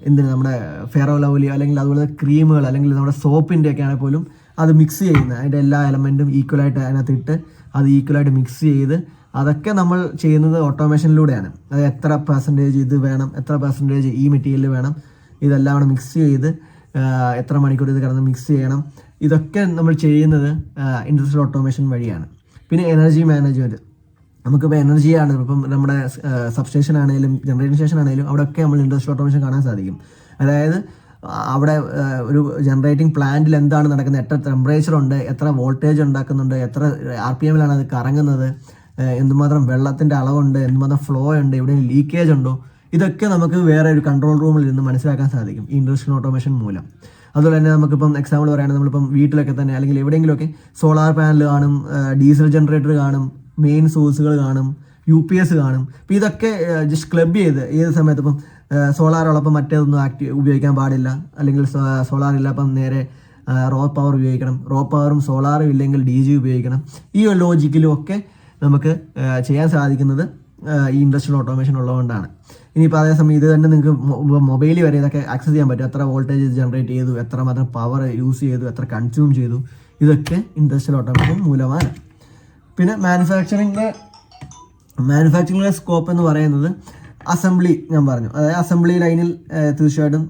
എന്തിന് നമ്മുടെ ഫെറോ ലവലി അല്ലെങ്കിൽ അതുപോലെ ക്രീമുകൾ അല്ലെങ്കിൽ നമ്മുടെ സോപ്പിന്റെ ഒക്കെ ആണെങ്കിൽ പോലും അത് മിക്സ് ചെയ്യുന്നത്. അതിന്റെ എല്ലാ എലമെന്റും ഈക്വലായിട്ട് അതിനകത്ത് ഇട്ട് അത് ഈക്വലായിട്ട് മിക്സ് ചെയ്ത് അതൊക്കെ നമ്മൾ ചെയ്യുന്നത് ഓട്ടോമേഷനിലൂടെയാണ് അത് എത്ര പെർസെന്റേജ് ഇത് വേണം എത്ര പെർസെന്റേജ് ഈ മെറ്റീരിയൽ വേണം ഇതെല്ലാം കൂടെ മിക്സ് ചെയ്ത് എത്ര മണിക്കൂർ ഇത് കിടന്ന് മിക്സ് ചെയ്യണം. ഇതൊക്കെ നമ്മൾ ചെയ്യുന്നത് ഇൻഡസ്ട്രിയൽ ഓട്ടോമേഷൻ വഴിയാണ്. പിന്നെ എനർജി മാനേജ്മെന്റ് നമുക്കിപ്പോൾ എനർജിയാണ് ഇപ്പം നമ്മുടെ സബ്സ്റ്റേഷൻ ആണെങ്കിലും ജനറേഷൻ സ്റ്റേഷൻ ആണെങ്കിലും അവിടെയൊക്കെ നമ്മൾ ഇൻഡസ്ട്രിയൽ ഓട്ടോമേഷൻ കാണാൻ സാധിക്കും. അതായത് അവിടെ ഒരു ജനറേറ്റിംഗ് പ്ലാന്റിൽ എന്താണ് നടക്കുന്നത്? എത്ര ടെമ്പറേച്ചർ ഉണ്ട്? എത്ര വോൾട്ടേജ് ഉണ്ടാക്കുന്നുണ്ട്? എത്ര ആർ പി എമ്മിലാണ് അത് കറങ്ങുന്നത്? എന്തുമാത്രം വെള്ളത്തിന്റെ അളവുണ്ട് എന്തുമാത്രം ഫ്ലോ ഉണ്ട് എവിടെ ലീക്കേജ് ഉണ്ടോ ഇതൊക്കെ നമുക്ക് വേറെ ഒരു കൺട്രോൾ റൂമിൽ നിന്ന് മനസ്സിലാക്കാൻ സാധിക്കും ഇൻഡസ്ട്രിയൽ ഓട്ടോമേഷൻ മൂലം. അതുപോലെ തന്നെ നമുക്കിപ്പം എക്സാമ്പിൾ പറയുകയാണെങ്കിൽ നമ്മളിപ്പം വീട്ടിലൊക്കെ തന്നെ അല്ലെങ്കിൽ എവിടെയെങ്കിലുമൊക്കെ സോളാർ പാനൽ കാണും ഡീസൽ ജനറേറ്റർ കാണും മെയിൻ സോഴ്സുകൾ കാണും യു പി എസ് കാണും. അപ്പോൾ ഇതൊക്കെ ജസ്റ്റ് ക്ലബ് ചെയ്ത് ഏത് സമയത്ത് ഇപ്പം സോളാർ ഉള്ളപ്പം മറ്റേതൊന്നും ആക്റ്റീവ് ഉപയോഗിക്കാൻ പാടില്ല. അല്ലെങ്കിൽ സോളാർ ഇല്ലാപ്പം നേരെ റോ പവർ ഉപയോഗിക്കണം. റോ പവറും സോളാറും ഇല്ലെങ്കിൽ ഡി ജി ഉപയോഗിക്കണം. ഈ ലോജിക്കിലും ഒക്കെ നമുക്ക് ചെയ്യാൻ സാധിക്കുന്നത് ഈ ഇൻഡസ്ട്രിയൽ ഓട്ടോമേഷൻ ഉള്ളതുകൊണ്ടാണ്. ഇനിയിപ്പോൾ അതേസമയം ഇത് തന്നെ നിങ്ങൾക്ക് മൊബൈലിൽ വരെ ഇതൊക്കെ ആക്സസ് ചെയ്യാൻ പറ്റും. എത്ര വോൾട്ടേജ് ജനറേറ്റ് ചെയ്തു എത്ര മാത്രം പവർ യൂസ് ചെയ്തു എത്ര കൺസ്യൂം ചെയ്തു. ഇതൊക്കെ ഇൻഡസ്ട്രിയൽ ഓട്ടോമേഷൻ മൂലമാണ്. പിന്നെ മാനുഫാക്ചറിങ്ങിന്റെ മാനുഫാക്ചറിങ്ങിന്റെ സ്കോപ്പ് എന്ന് പറയുന്നത് അസംബ്ലി ഞാൻ പറഞ്ഞു. അതായത് അസംബ്ലി ലൈനിൽ തീർച്ചയായിട്ടും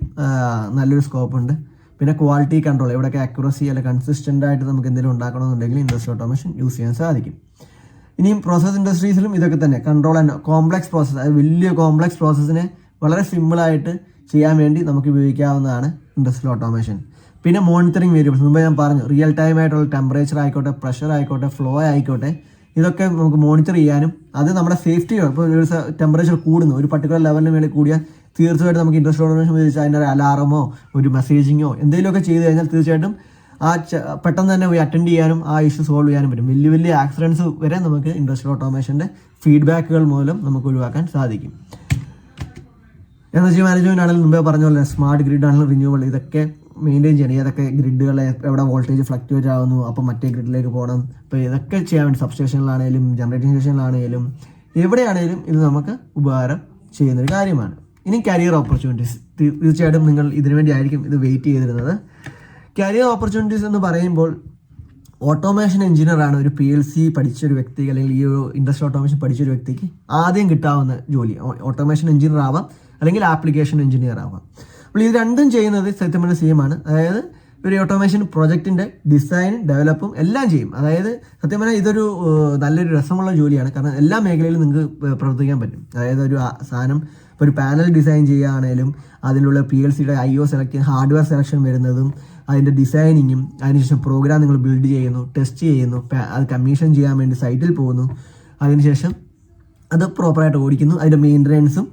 നല്ലൊരു സ്കോപ്പ് ഉണ്ട്. പിന്നെ ക്വാളിറ്റി കൺട്രോൾ ഇവിടെയൊക്കെ അക്യുറസി അല്ലെങ്കിൽ കൺസിസ്റ്റന്റ് ആയിട്ട് നമുക്ക് എന്തെങ്കിലും ഉണ്ടാക്കണമെന്നുണ്ടെങ്കിൽ ഇൻഡസ്ട്രിയൽ ഓട്ടോമേഷൻ യൂസ് ചെയ്യാൻ സാധിക്കും. ഇനിയും പ്രോസസ് ഇൻഡസ്ട്രീസിലും ഇതൊക്കെ തന്നെ. കൺട്രോൾ ആൻഡ് കോംപ്ലക്സ് പ്രോസസ് അതായത് വലിയ കോംപ്ലക്സ് പ്രോസസ്സിനെ വളരെ സിമ്പിളായിട്ട് ചെയ്യാൻ വേണ്ടി നമുക്ക് ഉപയോഗിക്കാവുന്നതാണ് ഇൻഡസ്ട്രിയൽ ഓട്ടോമേഷൻ പിന്നെ മോണിറ്ററിംഗ് വേരിയബിൾസ് മുമ്പ് ഞാൻ പറഞ്ഞു റിയൽ ടൈം ആയിട്ടുള്ള ടെമ്പറേച്ചർ ആയിക്കോട്ടെ പ്രഷർ ആയിക്കോട്ടെ ഫ്ലോ ആയിക്കോട്ടെ ഇതൊക്കെ നമുക്ക് മോണിറ്റർ ചെയ്യാനും അത് നമ്മുടെ സേഫ്റ്റി ഇപ്പോൾ ഒരു ടെമ്പറേച്ചർ കൂടുന്നു ഒരു പർട്ടിക്കുലർ ലെവലിന് വേണ്ടി കൂടിയാൽ തീർച്ചയായിട്ടും നമുക്ക് ഇൻഡസ്ട്രിയൽ ഓട്ടോമേഷൻ ഉപയോഗിച്ച് അതിന്റെ അലാറമോ ഒരു മെസ്സേജിങ്ങോ എന്തെങ്കിലുമൊക്കെ ചെയ്ത് കഴിഞ്ഞാൽ തീർച്ചയായിട്ടും ആ പെട്ടെന്ന് തന്നെ പോയി അറ്റൻഡ് ചെയ്യാനും ആ ഇഷ്യൂ സോൾവ് ചെയ്യാനും പറ്റും. വലിയ വലിയ ആക്സിഡൻസ് വരെ നമുക്ക് ഇൻഡസ്ട്രിയൽ ഓട്ടോമേഷന്റെ ഫീഡ്ബാക്കുകൾ മൂലം നമുക്ക് ഒഴിവാക്കാൻ സാധിക്കും. എനർജി മാനേജ്മെന്റ് ആണെങ്കിലും മുമ്പേ പറഞ്ഞ പോലെ സ്മാർട്ട് ഗ്രിഡ് ആണെങ്കിലും റിന്യൂവൽ ഇതൊക്കെ മെയിന്റെയിൻ ചെയ്യണം. ഏതൊക്കെ ഗ്രിഡുകളെ എവിടെ വോൾട്ടേജ് ഫ്ലക്ച്വേറ്റ് ആകുന്നു അപ്പോൾ മറ്റേ ഗ്രിഡിലേക്ക് പോകണം. അപ്പോൾ ഇതൊക്കെ ചെയ്യാൻ വേണ്ടി സബ്സ്റ്റേഷനിലാണെങ്കിലും ജനറേറ്റിംഗ് സ്റ്റേഷനിലാണെങ്കിലും എവിടെയാണെങ്കിലും ഇത് നമുക്ക് ഉപകാരം ചെയ്യുന്നൊരു കാര്യമാണ്. ഇനി കരിയർ ഓപ്പർച്യൂണിറ്റീസ് തീർച്ചയായിട്ടും നിങ്ങൾ ഇതിനു വേണ്ടി ആയിരിക്കും ഇത് വെയിറ്റ് ചെയ്തിരുന്നത്. കരിയർ ഓപ്പർച്യൂണിറ്റീസ് എന്ന് പറയുമ്പോൾ ഓട്ടോമേഷൻ എഞ്ചിനീയർ ആണ് ഒരു പി എൽ സി പഠിച്ചൊരു വ്യക്തി അല്ലെങ്കിൽ ഈ ഒരു ഇൻഡസ്ട്രി ഓട്ടോമേഷൻ പഠിച്ച ഒരു വ്യക്തിക്ക് ആദ്യം കിട്ടാവുന്ന ജോലി. ഓട്ടോമേഷൻ എഞ്ചിനീയർ ആവാം അല്ലെങ്കിൽ ആപ്ലിക്കേഷൻ എഞ്ചിനീയർ ആവാം. അപ്പോൾ ഇത് രണ്ടും ചെയ്യുന്നത് സത്യം പറഞ്ഞ സെയിം ആണ്. അതായത് ഒരു ഓട്ടോമേഷൻ പ്രൊജക്റ്റിന്റെ ഡിസൈൻ ഡെവലപ്പും എല്ലാം ചെയ്യും. അതായത് സത്യം പറഞ്ഞാൽ ഇതൊരു നല്ലൊരു രസമുള്ള ജോലിയാണ്. കാരണം എല്ലാ മേഖലയിലും നിങ്ങൾക്ക് പ്രവർത്തിക്കാൻ പറ്റും. അതായത് ഒരു സാധനം ഇപ്പോൾ ഒരു പാനൽ ഡിസൈൻ ചെയ്യുകയാണെങ്കിലും അതിലുള്ള പി എൽ സിയുടെ I O select hardware selection വരുന്നതും അതിന്റെ ഡിസൈനിങ്ങും അതിനുശേഷം പ്രോഗ്രാം നിങ്ങൾ ബിൽഡ് ചെയ്യുന്നു ടെസ്റ്റ് ചെയ്യുന്നു അത് കമ്മീഷൻ ചെയ്യാൻ വേണ്ടി സൈറ്റിൽ പോകുന്നു. അതിനുശേഷം അത് പ്രോപ്പറായിട്ട് ഓടിക്കുന്നു. അതിന്റെ മെയിന്റനൻസും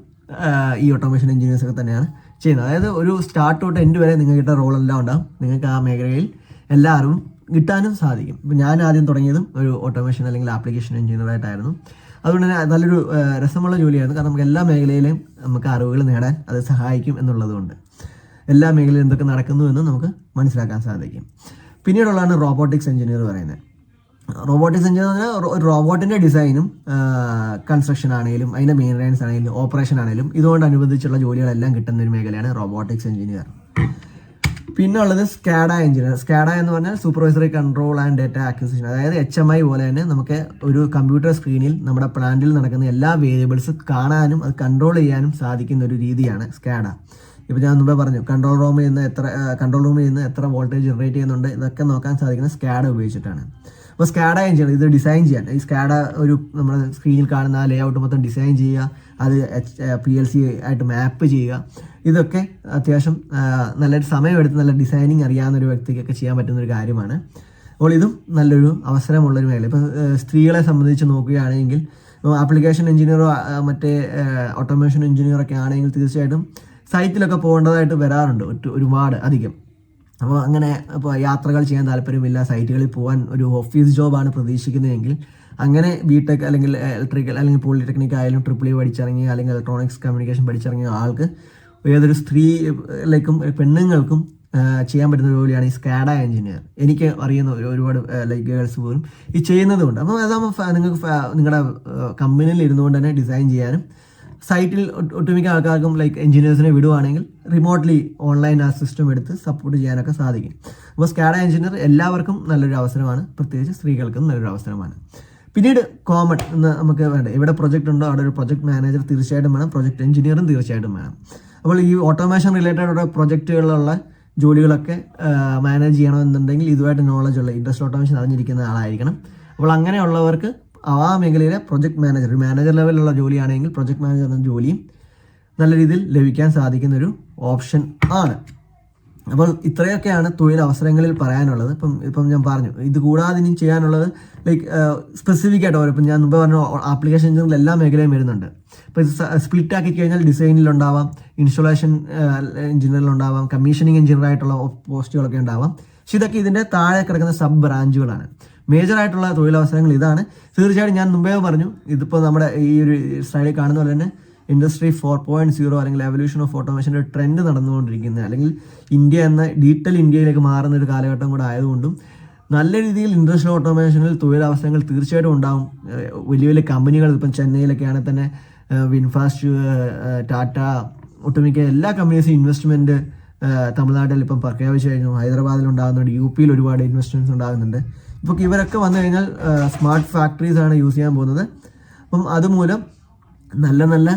ഈ ഓട്ടോമേഷൻ എഞ്ചിനീയേഴ്സ് ഒക്കെ തന്നെയാണ് ചെയ്യുന്നത്. അതായത് ഒരു സ്റ്റാർട്ട് തൊട്ട് എൻഡ് വരെ നിങ്ങൾക്ക് റോൾ എല്ലാം ഉണ്ടാകും നിങ്ങൾക്ക് ആ മേഖലയിൽ എല്ലാവരും കിട്ടാനും സാധിക്കും. ഇപ്പം ഞാൻ ആദ്യം തുടങ്ങിയതും ഒരു ഓട്ടോമേഷൻ അല്ലെങ്കിൽ ആപ്ലിക്കേഷൻ എഞ്ചിനീയറായിട്ടായിരുന്നു അതുകൊണ്ട് തന്നെ നല്ലൊരു രസമുള്ള ജോലിയായിരുന്നു. കാരണം നമുക്ക് എല്ലാ മേഖലയിലും നമുക്ക് അറിവുകൾ നേടാൻ അത് സഹായിക്കും എന്നുള്ളതുകൊണ്ട്. എല്ലാ മേഖലയിലും എന്തൊക്കെ നടക്കുന്നു എന്ന് നമുക്ക് മനസ്സിലാക്കാൻ സാധിക്കും. പിന്നീടുള്ളതാണ് റോബോട്ടിക്സ് എഞ്ചിനീയർ പറയുന്നത്. റോബോട്ടിക്സ് എഞ്ചിനീയർ എന്ന് പറഞ്ഞാൽ ഒരു റോബോട്ടിന്റെ ഡിസൈനും കൺസ്ട്രക്ഷൻ ആണെങ്കിലും അതിന്റെ മെയിന്റനൻസ് ആണെങ്കിലും ഓപ്പറേഷൻ ആണെങ്കിലും ഇതുകൊണ്ട് ഇതുകൊണ്ടനുബന്ധിച്ചുള്ള ജോലികളെല്ലാം കിട്ടുന്ന ഒരു മേഖലയാണ് റോബോട്ടിക്സ് എഞ്ചിനീയർ പിന്നെ ഉള്ളത് സ്കാഡ എഞ്ചിനീയർ സ്കാഡ എന്ന് പറഞ്ഞാൽ supervisory control and data acquisition അതായത് എച്ച് എം ഐ പോലെ തന്നെ നമുക്ക് ഒരു കമ്പ്യൂട്ടർ സ്ക്രീനിൽ നമ്മുടെ പ്ലാന്റിൽ നടക്കുന്ന എല്ലാ വേരിയബിൾസ് കാണാനും അത് കൺട്രോൾ ചെയ്യാനും സാധിക്കുന്ന ഒരു രീതിയാണ് സ്കാഡ ഇപ്പോൾ ഞാൻ മുമ്പേ പറഞ്ഞു കൺട്രോൾ റൂമിൽ നിന്ന് എത്ര കൺട്രോൾ റൂമിൽ നിന്ന് എത്ര വോൾട്ടേജ് ജനറേറ്റ് ചെയ്യുന്നുണ്ട് ഇതൊക്കെ നോക്കാൻ സാധിക്കുന്ന സ്കാഡ ഉപയോഗിച്ചിട്ടാണ്. അപ്പോൾ സ്കാഡ എഞ്ചിനീയർ ഇത് ഡിസൈൻ ചെയ്യാൻ. ഈ സ്കാഡ ഒരു നമ്മുടെ സ്ക്രീനിൽ കാണുന്ന ലേ ഔട്ട് മൊത്തം ഡിസൈൻ ചെയ്യുക അത് പി എൽ സി ആയിട്ട് മാപ്പ് ചെയ്യുക. ഇതൊക്കെ അത്യാവശ്യം നല്ലൊരു സമയമെടുത്ത് നല്ല ഡിസൈനിങ് അറിയാവുന്ന ഒരു വ്യക്തിക്കൊക്കെ ചെയ്യാൻ പറ്റുന്ന ഒരു കാര്യമാണ്. അപ്പോൾ ഇതും നല്ലൊരു അവസരമുള്ളൊരു മേഖല. ഇപ്പോൾ സ്ത്രീകളെ സംബന്ധിച്ച് നോക്കുകയാണെങ്കിൽ ആപ്ലിക്കേഷൻ എഞ്ചിനീയറോ മറ്റേ ഓട്ടോമേഷൻ എഞ്ചിനീയറോ ഒക്കെ ആണെങ്കിൽ തീർച്ചയായിട്ടും സൈറ്റിലൊക്കെ പോകേണ്ടതായിട്ട് വരാറുണ്ട് ഒരുപാട് അധികം. അപ്പോൾ അങ്ങനെ ഇപ്പോൾ യാത്രകൾ ചെയ്യാൻ താല്പര്യമില്ല സൈറ്റുകളിൽ പോകാൻ ഒരു ഓഫീസ് ജോബാണ് പ്രതീക്ഷിക്കുന്നതെങ്കിൽ അങ്ങനെ ബിടെക് അല്ലെങ്കിൽ ഇലക്ട്രിക്കൽ അല്ലെങ്കിൽ പോളിടെക്നിക് ആയാലും ട്രിപ്പിൾ ഇ പഠിച്ചിറങ്ങിയ അല്ലെങ്കിൽ ഇലക്ട്രോണിക്സ് കമ്മ്യൂണിക്കേഷൻ പഠിച്ചിറങ്ങിയ ആൾക്ക് ഏതൊരു സ്ത്രീയിലേക്കും പെണ്ണുങ്ങൾക്കും ചെയ്യാൻ പറ്റുന്ന ജോലിയാണ് ഈ സ്കാഡ എഞ്ചിനീയർ എനിക്ക് അറിയുന്ന ഒരുപാട് ലൈക്ക് ഗേൾസ് പോലും ഈ ചെയ്യുന്നതുകൊണ്ട് അപ്പോൾ അതാകുമ്പോൾ നിങ്ങൾക്ക് നിങ്ങളുടെ കമ്പനിയിൽ ഇരുന്നുകൊണ്ട് തന്നെ ഡിസൈൻ ചെയ്യാനും സൈറ്റിൽ ഒട്ട് ഒട്ടുമിക്ക ആൾക്കാർക്കും ലൈക്ക് എഞ്ചിനീയേഴ്സിനെ വിടുവാണെങ്കിൽ റിമോട്ട്ലി ഓൺലൈൻ ആ സിസ്റ്റം എടുത്ത് സപ്പോർട്ട് ചെയ്യാനൊക്കെ സാധിക്കും. അപ്പോൾ സ്കാഡ എഞ്ചിനീയർ എല്ലാവർക്കും നല്ലൊരു അവസരമാണ്. പ്രത്യേകിച്ച് സ്ത്രീകൾക്കും നല്ലൊരു അവസരമാണ്. പിന്നീട് കോമൺ എന്ന് നമുക്ക് വേണ്ട ഇവിടെ പ്രൊജക്റ്റ് ഉണ്ടോ അവിടെ ഒരു പ്രൊജക്ട് മാനേജർ തീർച്ചയായിട്ടും വേണം പ്രൊജക്ട് എഞ്ചിനീയറും തീർച്ചയായിട്ടും വേണം. അപ്പോൾ ഈ ഓട്ടോമേഷൻ റിലേറ്റഡ് ഉള്ള പ്രൊജക്റ്റുകളിലുള്ള ജോലികളൊക്കെ മാനേജ് ചെയ്യണമെന്നുണ്ടെങ്കിൽ ഇതുമായിട്ട് നോളജ് ഉള്ള ഇൻഡസ്ട്രി ഓട്ടോമേഷൻ അറിഞ്ഞിരിക്കുന്ന ആളായിരിക്കണം. അപ്പോൾ അങ്ങനെയുള്ളവർക്ക് ആ മേഖലയിലെ പ്രൊജക്ട് മാനേജർ ഒരു മാനേജർ ലെവലിലുള്ള ജോലിയാണെങ്കിൽ പ്രൊജക്ട് മാനേജർ എന്ന ജോലിയും നല്ല രീതിയിൽ ലഭിക്കാൻ സാധിക്കുന്ന ഒരു ഓപ്ഷൻ ആണ്. അപ്പോൾ ഇത്രയൊക്കെയാണ് തൊഴിലവസരങ്ങളിൽ പറയാനുള്ളത്. ഇപ്പം ഇപ്പം ഞാൻ പറഞ്ഞു ഇത് കൂടാതെ ഇനി ചെയ്യാനുള്ളത് ലൈക്ക് സ്പെസിഫിക് ആയിട്ട് ഓരോ ഇപ്പം ഞാൻ മുമ്പ് പറഞ്ഞ ആപ്ലിക്കേഷൻ എഞ്ചിനിൽ എല്ലാ മേഖലയും വരുന്നുണ്ട്. ഇപ്പോൾ ഇത് സ്പ്ലിറ്റ് ആക്കി കഴിഞ്ഞാൽ ഡിസൈനിലുണ്ടാവാം ഇൻസ്റ്റോളേഷൻ എഞ്ചിനീയറിലുണ്ടാവാം കമ്മീഷനിങ് എഞ്ചിനീയർ ആയിട്ടുള്ള പോസ്റ്റുകളൊക്കെ ഉണ്ടാവാം. പക്ഷെ ഇതൊക്കെ ഇതിന്റെ താഴെ കിടക്കുന്ന സബ് ബ്രാഞ്ചുകളാണ് മേജർ ആയിട്ടുള്ള തൊഴിലവസരങ്ങൾ ഇതാണ്. തീർച്ചയായിട്ടും ഞാൻ മുമ്പേ പറഞ്ഞു ഇതിപ്പോൾ നമ്മുടെ ഈ ഒരു സൈഡിൽ കാണുന്ന പോലെ തന്നെ ഇൻഡസ്ട്രി ഫോർ പോയിന്റ് സീറോ അല്ലെങ്കിൽ എവല്യൂഷൻ ഓഫ് ഓട്ടോമേഷന്റെ ട്രെൻഡ് നടന്നുകൊണ്ടിരിക്കുന്നത്. അല്ലെങ്കിൽ ഇന്ത്യ എന്ന ഡിജിറ്റൽ ഇന്ത്യയിലേക്ക് മാറുന്ന ഒരു കാലഘട്ടം കൂടെ ആയതുകൊണ്ടും നല്ല രീതിയിൽ ഇൻഡസ്ട്രിയൽ ഓട്ടോമേഷനിൽ തൊഴിലവസരങ്ങൾ തീർച്ചയായിട്ടും ഉണ്ടാവും. ഏഹ് വലിയ വലിയ കമ്പനികൾ ഇപ്പം ചെന്നൈയിലൊക്കെ ആണെങ്കിൽ തന്നെ വിൻഫാസ്റ്റ് ടാറ്റ ഒട്ടുമിക്ക എല്ലാ കമ്പനീസും ഇൻവെസ്റ്റ്മെന്റ് തമിഴ്നാട്ടിൽ ഇപ്പം പ്രഖ്യാപിച്ചു കഴിഞ്ഞു. ഹൈദരാബാദിൽ ഉണ്ടാകുന്നുണ്ട് യു പിയിൽ ഒരുപാട് ഇൻവെസ്റ്റ്മെന്റ്സ് ഉണ്ടാകുന്നുണ്ട്. ഇപ്പോൾ ഇവരൊക്കെ വന്നു കഴിഞ്ഞാൽ സ്മാർട്ട് ഫാക്ടറീസ് ആണ് യൂസ് ചെയ്യാൻ പോകുന്നത്. അപ്പം അതുമൂലം നല്ല നല്ല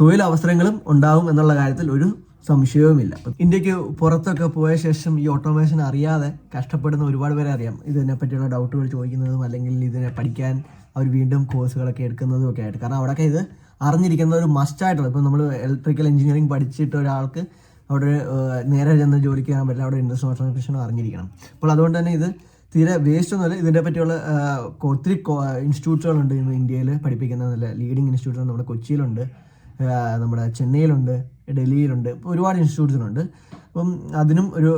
തൊഴിലവസരങ്ങളും ഉണ്ടാവും എന്നുള്ള കാര്യത്തിൽ ഒരു സംശയവുമില്ല. ഇന്ത്യയ്ക്ക് പുറത്തൊക്കെ പോയ ശേഷം ഈ ഓട്ടോമേഷൻ അറിയാതെ കഷ്ടപ്പെടുന്ന ഒരുപാട് പേരെ അറിയാം. ഇതിനെ പറ്റിയുള്ള ഡൗട്ടുകൾ ചോദിക്കുന്നതും അല്ലെങ്കിൽ ഇതിനെ പഠിക്കാൻ അവർ വീണ്ടും കോഴ്സുകളൊക്കെ എടുക്കുന്നതും ഒക്കെ ആയിട്ട്. കാരണം അവിടെയൊക്കെ ഇത് അറിഞ്ഞിരിക്കുന്ന ഒരു മസ്റ്റായിട്ടുള്ള ഇപ്പം നമ്മൾ ഇലക്ട്രിക്കൽ എഞ്ചിനീയറിംഗ് പഠിച്ചിട്ട് ഒരാൾക്ക് അവിടെ നേരെ ചെന്ന് ജോലിക്ക് കയറാൻ പറ്റില്ല അവിടെ ഇൻഡസ്ട്രി ഓട്ടോമേഷൻ അറിഞ്ഞിരിക്കണം. അപ്പോൾ അതുകൊണ്ട് തന്നെ ഇത് തീരെ വേസ്റ്റ് ഒന്നുമല്ല. ഇതിനെ പറ്റിയുള്ള ഒത്തിരി ഇൻസ്റ്റിറ്റ്യൂട്ടുകളുണ്ട് ഇന്ന് ഇന്ത്യയിൽ പഠിപ്പിക്കുന്ന നല്ല ലീഡിങ് ഇൻസ്റ്റിറ്റ്യൂട്ടുകൾ നമ്മുടെ കൊച്ചിയിലുണ്ട്. നമ്മുടെ ചെന്നൈയിലുണ്ട് ഡൽഹിയിലുണ്ട് ഒരുപാട് ഇൻസ്റ്റിറ്റ്യൂട്ട്സിനുണ്ട് അപ്പം അതിനും ഒരു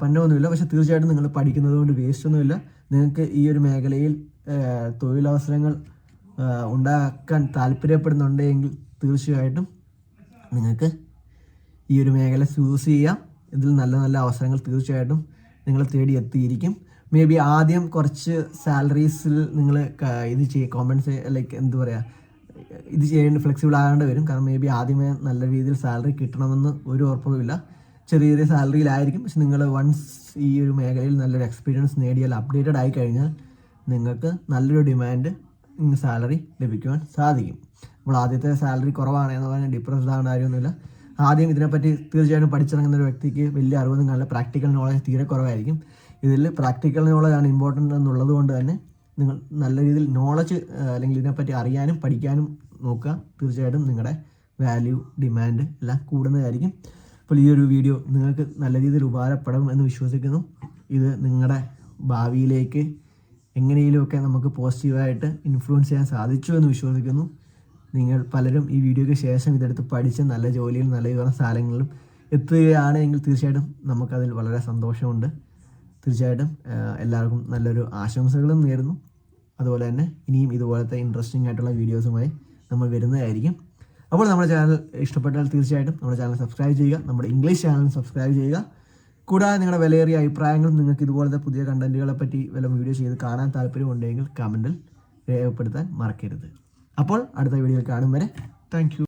പന്നമൊന്നുമില്ല. പക്ഷെ തീർച്ചയായിട്ടും നിങ്ങൾ പഠിക്കുന്നത് കൊണ്ട് വേസ്റ്റ് ഒന്നുമില്ല. നിങ്ങൾക്ക് ഈ ഒരു മേഖലയിൽ തൊഴിലവസരങ്ങൾ ഉണ്ടാക്കാൻ താല്പര്യപ്പെടുന്നുണ്ടെങ്കിൽ തീർച്ചയായിട്ടും നിങ്ങൾക്ക് ഈ ഒരു മേഖല ചൂസ് ചെയ്യാം. ഇതിൽ നല്ല നല്ല അവസരങ്ങൾ തീർച്ചയായിട്ടും നിങ്ങൾ തേടി എത്തിയിരിക്കും മേ ബി ആദ്യം കുറച്ച് സാലറീസിൽ നിങ്ങൾ ഇത് ചെയ്യ കോമ്പൻസേ ലൈക്ക് എന്ത് പറയുക ഇത് ചെയ്യേണ്ട ഫ്ലെക്സിബിൾ ആകേണ്ടി വരും. കാരണം മേ ബി ആദ്യമേ നല്ല രീതിയിൽ സാലറി കിട്ടണമെന്ന് ഒരു ഉറപ്പുമില്ല. ചെറിയ ചെറിയ സാലറിയിലായിരിക്കും പക്ഷെ നിങ്ങൾ വൺസ് ഈ ഒരു മേഖലയിൽ നല്ലൊരു എക്സ്പീരിയൻസ് നേടിയാൽ അപ്ഡേറ്റഡ് ആയി കഴിഞ്ഞാൽ നിങ്ങൾക്ക് നല്ലൊരു ഡിമാൻഡ് സാലറി ലഭിക്കുവാൻ സാധിക്കും. നമ്മൾ ആദ്യത്തെ സാലറി കുറവാണ് എന്ന് പറഞ്ഞാൽ ഡിപ്രസ്ഡ് ആവേണ്ട കാര്യമൊന്നുമില്ല. ആദ്യം ഇതിനെപ്പറ്റി തീർച്ചയായിട്ടും പഠിച്ചിറങ്ങുന്ന ഒരു വ്യക്തിക്ക് വലിയ അറിവൊന്നും കാണില്ല. പ്രാക്ടിക്കൽ നോളജ് തീരെ കുറവായിരിക്കും. ഇതിൽ പ്രാക്ടിക്കൽ നോളജ് ആണ് ഇമ്പോർട്ടന്റ് എന്നുള്ളത് കൊണ്ട് തന്നെ നിങ്ങൾ നല്ല രീതിയിൽ നോളജ് അല്ലെങ്കിൽ ഇതിനെപ്പറ്റി അറിയാനും പഠിക്കാനും നോക്കുക. തീർച്ചയായിട്ടും നിങ്ങളുടെ വാല്യൂ ഡിമാൻഡ് എല്ലാം കൂടുന്നതായിരിക്കും. അപ്പോൾ ഈ ഒരു വീഡിയോ നിങ്ങൾക്ക് നല്ല രീതിയിൽ ഉപകാരപ്പെടും എന്ന് വിശ്വസിക്കുന്നു. ഇത് നിങ്ങളുടെ ഭാവിയിലേക്ക് എങ്ങനെയെങ്കിലുമൊക്കെ നമുക്ക് പോസിറ്റീവായിട്ട് ഇൻഫ്ലുവൻസ് ചെയ്യാൻ സാധിച്ചു എന്ന് വിശ്വസിക്കുന്നു. നിങ്ങൾ പലരും ഈ വീഡിയോയ്ക്ക് ശേഷം ഇതെടുത്ത് പഠിച്ച് നല്ല ജോലിയിൽ നല്ല ഉയർന്ന സ്ഥലങ്ങളിലും എത്തുകയാണെങ്കിൽ തീർച്ചയായിട്ടും നമുക്കതിൽ വളരെ സന്തോഷമുണ്ട്. തീർച്ചയായിട്ടും എല്ലാവർക്കും നല്ലൊരു ആശംസകളും നേരുന്നു. അതുപോലെ തന്നെ ഇനിയും ഇതുപോലത്തെ ഇൻട്രസ്റ്റിംഗ് ആയിട്ടുള്ള വീഡിയോസുമായി നമ്മൾ വരുന്നതായിരിക്കും. അപ്പോൾ നമ്മുടെ ചാനൽ ഇഷ്ടപ്പെട്ടാൽ തീർച്ചയായിട്ടും നമ്മുടെ ചാനൽ സബ്സ്ക്രൈബ് ചെയ്യുക നമ്മുടെ ഇംഗ്ലീഷ് ചാനൽ സബ്സ്ക്രൈബ് ചെയ്യുക. കൂടാതെ നിങ്ങളുടെ വിലയേറിയ അഭിപ്രായങ്ങളും നിങ്ങൾക്ക് ഇതുപോലത്തെ പുതിയ കണ്ടന്റുകളെ പറ്റി വല്ല വീഡിയോ ചെയ്ത് കാണാൻ താല്പര്യമുണ്ടെങ്കിൽ കമന്റിൽ രേഖപ്പെടുത്താൻ മറക്കരുത്. അപ്പോൾ അടുത്ത വീഡിയോയിൽ കാണും വരെ. താങ്ക്